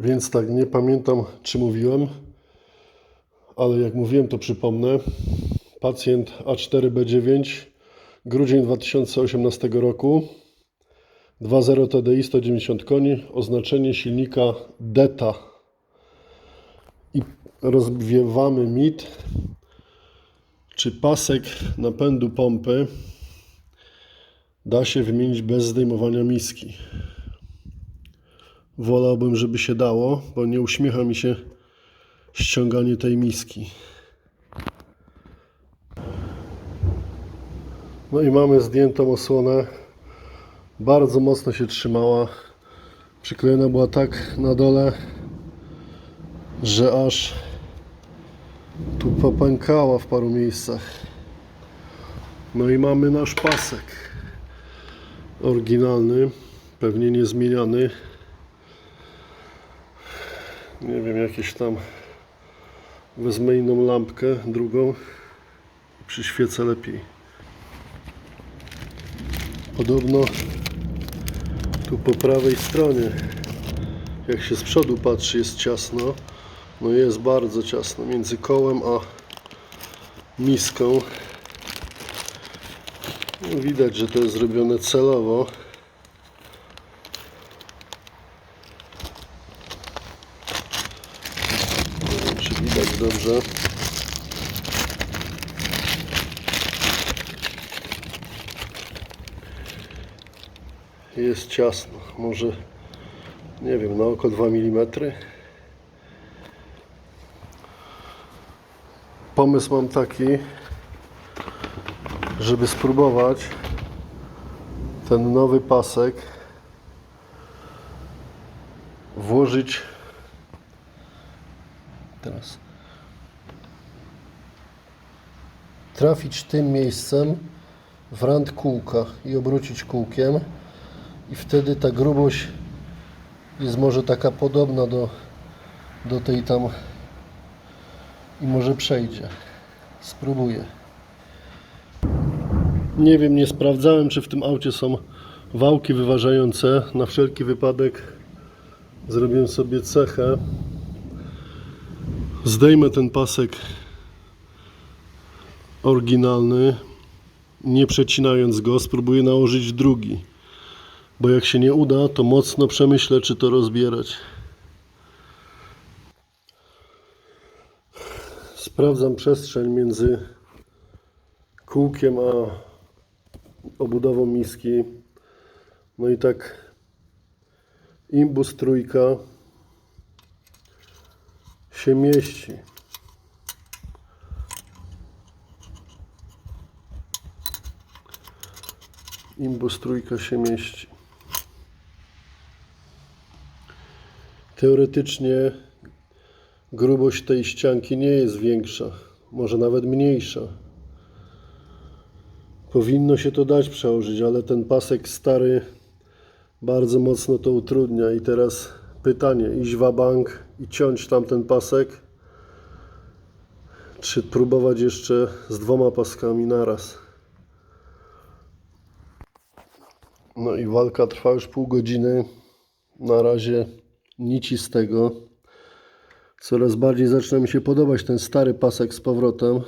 Więc tak, nie pamiętam czy mówiłem, ale jak mówiłem to przypomnę. Pacjent A4B9, grudzień 2018 roku, 2.0 TDI 190 koni, oznaczenie silnika DETA. I rozwiewamy mit, czy pasek napędu pompy da się wymienić bez zdejmowania miski. Wolałbym, żeby się dało, bo nie uśmiecha mi się ściąganie tej miski. No i mamy zdjętą osłonę. Bardzo mocno się trzymała. Przyklejona była tak na dole, że aż tu popękała w paru miejscach. No i mamy nasz pasek. Oryginalny, pewnie niezmieniany. Nie wiem, jakieś tam wezmę inną lampkę, drugą przyświecę lepiej. Podobno tu po prawej stronie, jak się z przodu patrzy, jest ciasno. No jest bardzo ciasno między kołem a miską. No widać, że to jest zrobione celowo. Nie wiem, czy widać Jest ciasno. Może, nie wiem, na oko 2 mm. Pomysł mam taki, żeby spróbować ten nowy pasek włożyć teraz trafić tym miejscem w rand kółka i obrócić kółkiem i wtedy ta grubość jest może taka podobna do, do tej tam i może przejdzie spróbuję nie wiem, nie sprawdzałem, czy w tym aucie są wałki wyważające. Na wszelki wypadek zrobię sobie cechę. Zdejmę ten pasek oryginalny, nie przecinając go, spróbuję nałożyć drugi. Bo jak się nie uda, to mocno przemyślę, czy to rozbierać. Sprawdzam przestrzeń między kółkiem a obudową miski. No i tak imbus trójka się mieści. Imbus trójka się mieści. Teoretycznie grubość tej ścianki nie jest większa, może nawet mniejsza. Powinno się to dać przełożyć, ale ten pasek stary bardzo mocno to utrudnia. I teraz pytanie, iść bank i ciąć tamten pasek, czy próbować jeszcze z dwoma paskami naraz. No i walka trwa już pół godziny. Na razie nici z tego. Coraz bardziej zaczyna mi się podobać ten stary pasek z powrotem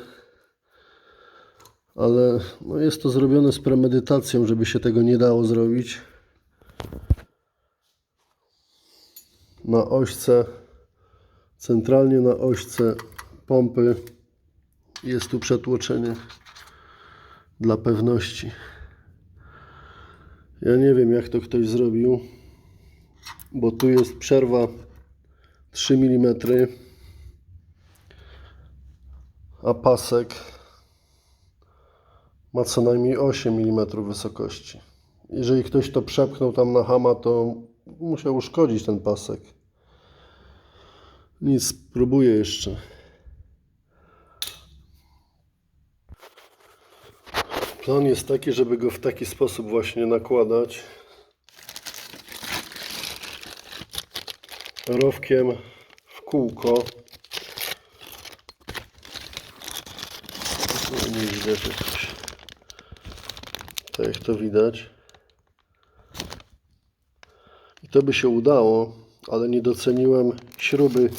ale no jest to zrobione z premedytacją, żeby się tego nie dało zrobić. Na ośce, centralnie na ośce pompy jest tu przetłoczenie dla pewności. Ja nie wiem jak to ktoś zrobił, bo tu jest przerwa 3 mm, a pasek ma co najmniej 8 mm wysokości. Jeżeli ktoś to przepchnął tam na hama, to musiał uszkodzić ten pasek. Nic, spróbuję jeszcze. Plan jest taki, żeby go w taki sposób właśnie nakładać. Rowkiem w kółko. Nie widać jakoś. Tak jak to widać. I to by się udało, ale nie doceniłem śruby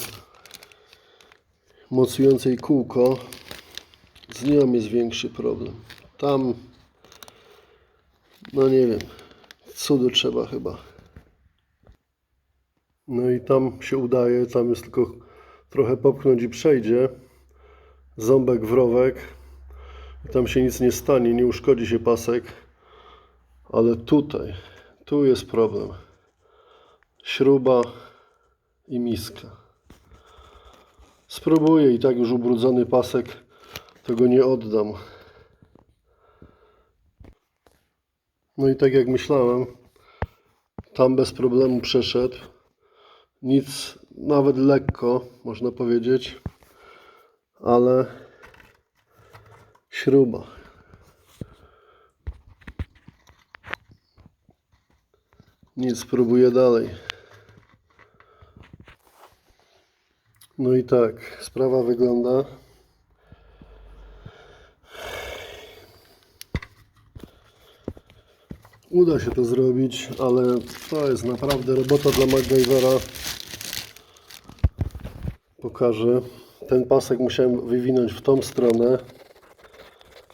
mocującej kółko. Z nią jest większy problem. Tam, no nie wiem, cudu trzeba chyba. No i tam się udaje, tam jest tylko trochę popchnąć i przejdzie. Ząbek w rowek. I tam się nic nie stanie, nie uszkodzi się pasek. Ale tutaj, tu jest problem. Śruba i miska. Spróbuję i tak już ubrudzony pasek, to go nie oddam. No i tak jak myślałem, tam bez problemu przeszedł. Nic, nawet lekko, można powiedzieć, ale śruba. Nic, spróbuję dalej. No i tak, sprawa wygląda. Uda się to zrobić, ale to jest naprawdę robota dla MacGyvera. Pokażę. Ten pasek musiałem wywinąć w tą stronę,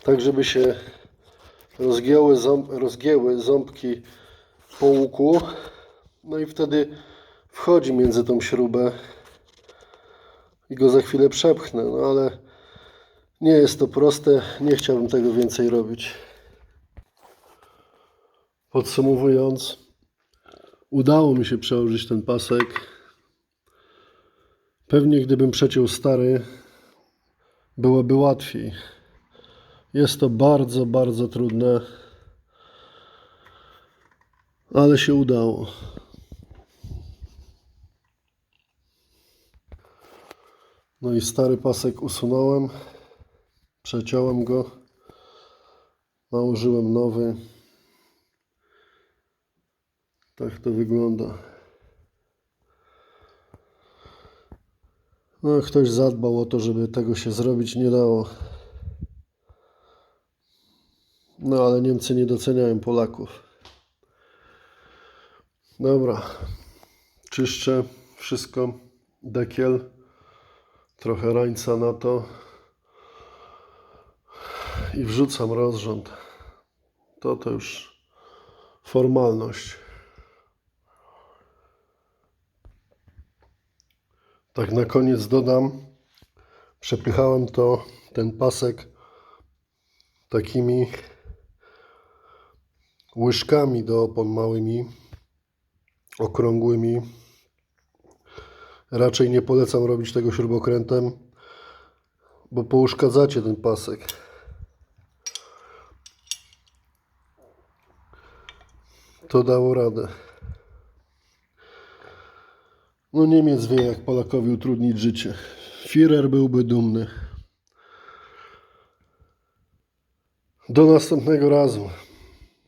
tak żeby się rozgięły, ząb, rozgięły ząbki po łuku. No i wtedy wchodzi między tą śrubę i go za chwilę przepchnę. No ale nie jest to proste. Nie chciałbym tego więcej robić. Podsumowując, udało mi się przełożyć ten pasek. Pewnie gdybym przeciął stary, byłoby łatwiej. Jest to bardzo, bardzo trudne, ale się udało. No i stary pasek usunąłem, przeciąłem go, nałożyłem nowy. Tak to wygląda. No, ktoś zadbał o to, żeby tego się zrobić nie dało. No, ale Niemcy nie doceniają Polaków. Dobra. Czyszczę wszystko. Dekiel. Trochę rańca na to. I wrzucam rozrząd. To to już formalność. Tak na koniec dodam, przepychałem to, ten pasek takimi łyżkami do opon małymi, okrągłymi. Raczej nie polecam robić tego śrubokrętem, bo pouszkadzacie ten pasek. To dało radę. No Niemiec wie, jak Polakowi utrudnić życie. Führer byłby dumny. Do następnego razu.